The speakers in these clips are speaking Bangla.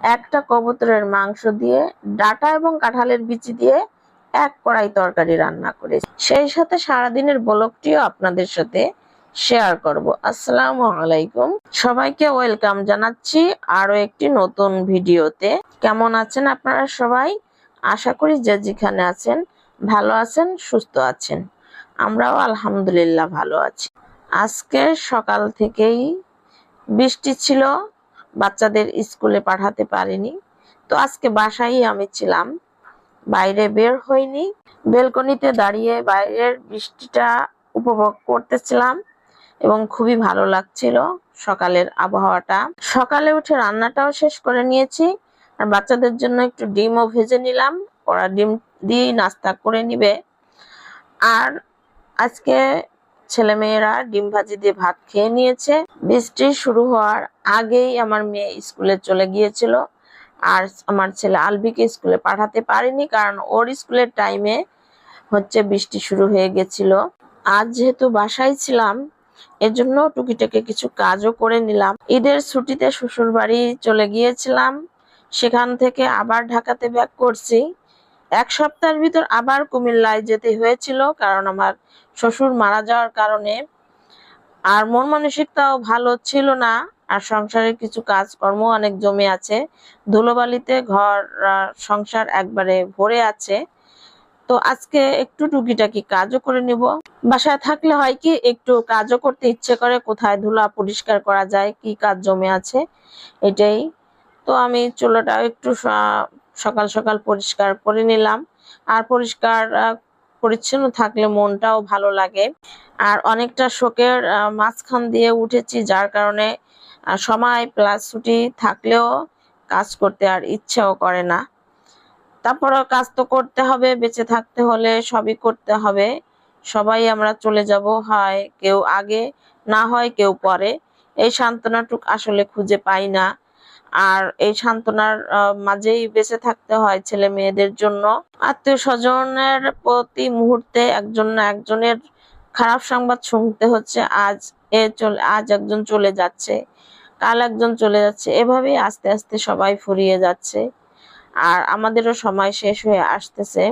একটা কবুতরের মাংস দিয়ে, ডাটা এবং কাঁঠালের বিচি দিয়ে এক কড়াই তরকারি রান্না করেছি। সেই সাথে সারাদিনের ব্লগটিও আপনাদের সাথে শেয়ার করব। আসসালামু আলাইকুম। সবাইকে ওয়েলকাম জানাচ্ছি আরও একটি নতুন ভিডিওতে। কেমন আছেন আপনারা সবাই? আশা করি যে যেখানে আছেন ভালো আছেন, সুস্থ আছেন। আমরাও আলহামদুলিল্লাহ ভালো আছি। আজকে সকাল থেকেই বৃষ্টি ছিল বাচ্চাদের স্কুলে পাঠাতে পারিনি। তো আজকে বাসায় আমি ছিলাম। বাইরে বের হইনি। বেলকনিতে দাঁড়িয়ে বাইরের বৃষ্টিটা উপভোগ করতেছিলাম এবং খুবই ভালো লাগছিল সকালের আবহাওয়াটা। সকালে উঠে রান্নাটাও শেষ করে নিয়েছি। আর বাচ্চাদের জন্য একটু ডিমও ভেজে নিলাম। ওরা ডিম দিয়েই নাস্তা করে নিবে। আর আজকে ছেলেমেয়েরা ডিম ভাজি দিয়ে ভাত খেয়ে নিয়েছে। বৃষ্টি শুরু হওয়ার আগেই আমার মেয়ে স্কুলে চলে গিয়েছিল। আর আমার ছেলে আলবিকে স্কুলে পাঠাতে পারিনি কারণ ওর স্কুলের টাইমে হচ্ছে বৃষ্টি শুরু হয়ে গেছিল। আজ যেহেতু বাসায় ছিলাম এর জন্য টুকিটাকে কিছু কাজও করে নিলাম। ঈদের ছুটিতে শ্বশুর বাড়ি চলে গিয়েছিলাম। সেখান থেকে আবার ঢাকাতে ব্যাক করছি। এক সপ্তাহের ভিতর আবার কুমিল্লায় যেতে হয়েছিল, কারণ আমার শ্বশুর মারা যাওয়ার কারণে। আর মন মানসিকতাও ভালো ছিল না, আর সংসারের কিছু কাজকর্ম অনেক জমে আছে। ধুলোবালিতে ঘর সংসার একবারে ভরে আছে। তো আজকে একটু টুকিটাকি কাজও করে নিব। বাসায় থাকলে হয় কি, একটু কাজও করতে ইচ্ছে করে, কোথায় ধুলা পরিষ্কার করা যায়, কি কাজ জমে আছে, এটাই। তো আমি চুলোটাও একটু সকাল সকাল পরিষ্কার করে নিলাম। আর পরিষ্কার পরিচ্ছন্ন থাকলে মনটাও ভালো লাগে। আর অনেকটা শোকের মাঝখান দিয়ে উঠেছি, যার কারণে সময় প্লাস ছুটি থাকলেও কাজ করতে আর ইচ্ছাও করে না। তারপরও কাজ তো করতে হবে, বেঁচে থাকতে হলে সবই করতে হবে। সবাই আমরা চলে যাব, হয় কেউ আগে, না হয় কেউ পরে। এই সান্ত্বনাটুক আসলে খুঁজে পাই না। আর এই সান্ত্বনার মাঝেই বেঁচে থাকতে হয় ছেলে মেয়েদের জন্য। আত্মীয় স্বজনের প্রতি মুহূর্তে একজন না একজনের খারাপ সংবাদ শুনতে হচ্ছে, আজ এ চলে, আজ একজন চলে যাচ্ছে, কাল একজন চলে যাচ্ছে, এভাবেই আস্তে আস্তে সবাই ফুরিয়ে যাচ্ছে। আর আমাদেরও সময় শেষ হয়ে আসতেছে।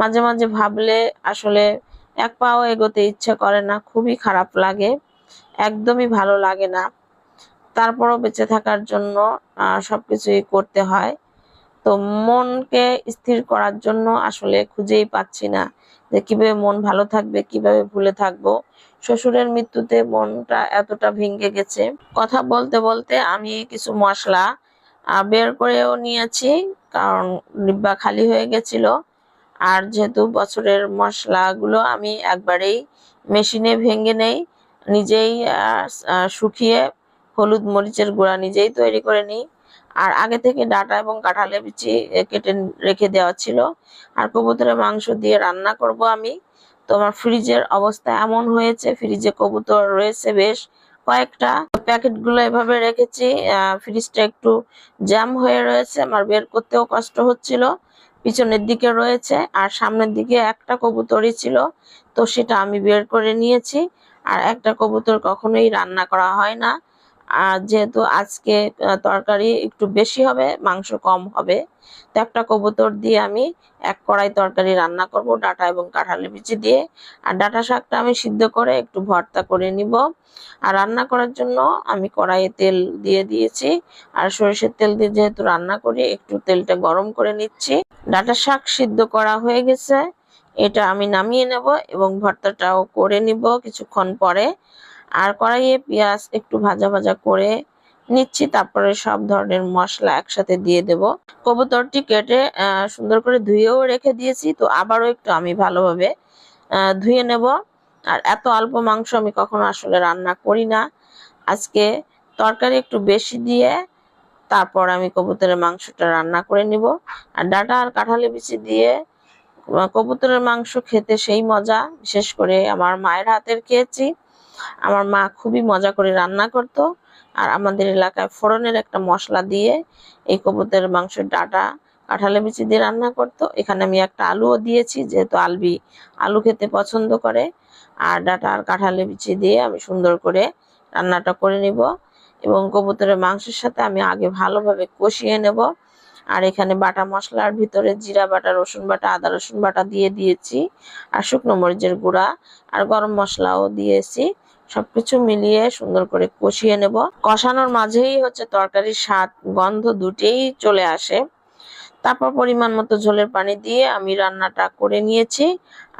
মাঝে মাঝে ভাবলে আসলে এক পাও এগোতে ইচ্ছে করে না, খুবই খারাপ লাগে, একদমই ভালো লাগে না। তারপরও বেঁচে থাকার জন্য আহ, সবকিছুই করতে হয়। তো মনকে স্থির করার জন্য আসলে খুঁজেই পাচ্ছি না যে কীভাবে মন ভালো থাকবে কীভাবে ভুলে থাকব। শ্বশুরের মৃত্যুতে মনটা এতটা ভেঙে গেছে। কথা বলতে বলতে আমি কিছু মশলা বের করেও নিয়েছি কারণ ডিব্বা খালি হয়ে গেছিল। আর যেহেতু বছরের মশলাগুলো আমি একবারেই মেশিনে ভেঙে নেই নিজেই শুকিয়ে হলুদ মরিচের গুঁড়া নিজেই তৈরি করে নিই। আর আগে থেকে ডাটা এবং কাঁঠালে বিচি কেটে রেখে দেওয়া ছিল। আর কবুতরের মাংস দিয়ে রান্না করব আমি। তোমার ফ্রিজের অবস্থা এমন হয়েছে, ফ্রিজে কবুতর রয়েছে বেশ কয়েকটা। প্যাকেটগুলো এভাবে রেখেছি ফ্রিজটা একটু জ্যাম হয়ে রয়েছে, আমার বের করতেও কষ্ট হচ্ছিল। পিছনের দিকে রয়েছে, আর সামনের দিকে একটা কবুতরই ছিল, তো সেটা আমি বের করে নিয়েছি। আর একটা কবুতর কখনোই রান্না করা হয় না। আর যেহেতু আজকে তরকারি একটু বেশি হবে, মাংস কম হবে, তো একটা কবুতর দিয়ে আমি এক কড়াই তরকারি রান্না করব, ডাটা এবং কাঁঠালি বিচি দিয়ে। আর ডাটা শাকটা আমি সিদ্ধ করে একটু ভর্তা করে নিব। আর রান্না করার জন্য আমি কড়াইয়ে তেল দিয়ে দিয়েছি। আর সরিষার তেল দিয়ে যেহেতু রান্না করি, একটু তেলটা গরম করে নিচ্ছি। ডাটা শাক সিদ্ধ করা হয়ে গেছে। এটা আমি নামিয়ে নেব এবং ভর্তাটাও করে নিব কিছুক্ষণ পরে। আর কড়াইয়ে পেঁয়াজ একটু ভাজা ভাজা করে নিচ্ছি, তারপরে সব ধরনের মশলা একসাথে দিয়ে দেব। কবুতরটি কেটে সুন্দর করে ধুয়েও রেখে দিয়েছি, তো আবারও একটু আমি ভালোভাবে ধুয়ে নেব। আর এত অল্প মাংস আমি কখনো আসলে রান্না করি না। আজকে তরকারি একটু বেশি দিয়ে, তারপর আমি কবুতরের মাংসটা রান্না করে নিব। আর ডাটা আর কাঁঠালি বিচি দিয়ে কবুতরের মাংস খেতে সেই মজা। বিশেষ করে আমার মায়ের হাতের খেয়েছি। আমার মা খুবই মজা করে রান্না করত। আর আমাদের এলাকায় ফোড়নের একটা মশলা দিয়ে এই কবুতরের মাংসের ডাটা কাঁঠালে বিচি দিয়ে রান্না করতো। এখানে আমি একটা আলুও দিয়েছি, যেহেতু আলবি আলু খেতে পছন্দ করে। আর ডাটা আর কাঁঠালে বিচি দিয়ে আমি সুন্দর করে রান্নাটা করে নিব এবং কবুতরের মাংসের সাথে আমি আগে ভালোভাবে কষিয়ে নেব। আর এখানে বাটা মশলার ভিতরে জিরা বাটা, রসুন বাটা, আদা রসুন বাটা দিয়ে দিয়েছি। আর শুকনো মরিচের গুঁড়া আর গরম মশলাও দিয়েছি। সবকিছু মিলিয়ে সুন্দর করে কষিয়ে নেব। কষানোর মাঝেই হচ্ছে তরকারির স্বাদ, গন্ধ দুটেই চলে আসে। তারপর পরিমাণ মতো ঝোলের পানি দিয়ে আমি রান্নাটা করে নিয়েছি।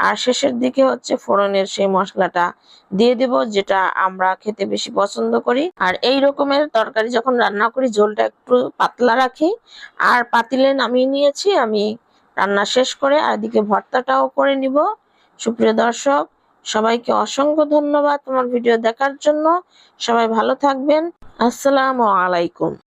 আর শেষের দিকে হচ্ছে ফোড়নের সেই মশলাটা দিয়ে দেব, যেটা আমরা খেতে বেশি পছন্দ করি। আর এই রকমের তরকারি যখন রান্না করি, ঝোলটা একটু পাতলা রাখি। আর পাতিলে নামিয়ে নিয়েছি, আমি রান্না শেষ করে আর এদিকে ভর্তাটাও করে নিব। সুপ্রিয় দর্শক সবাইকে অসংখ্য ধন্যবাদ তোমার ভিডিও দেখার জন্য। সবাই ভালো থাকবেন। আসসালামু আলাইকুম।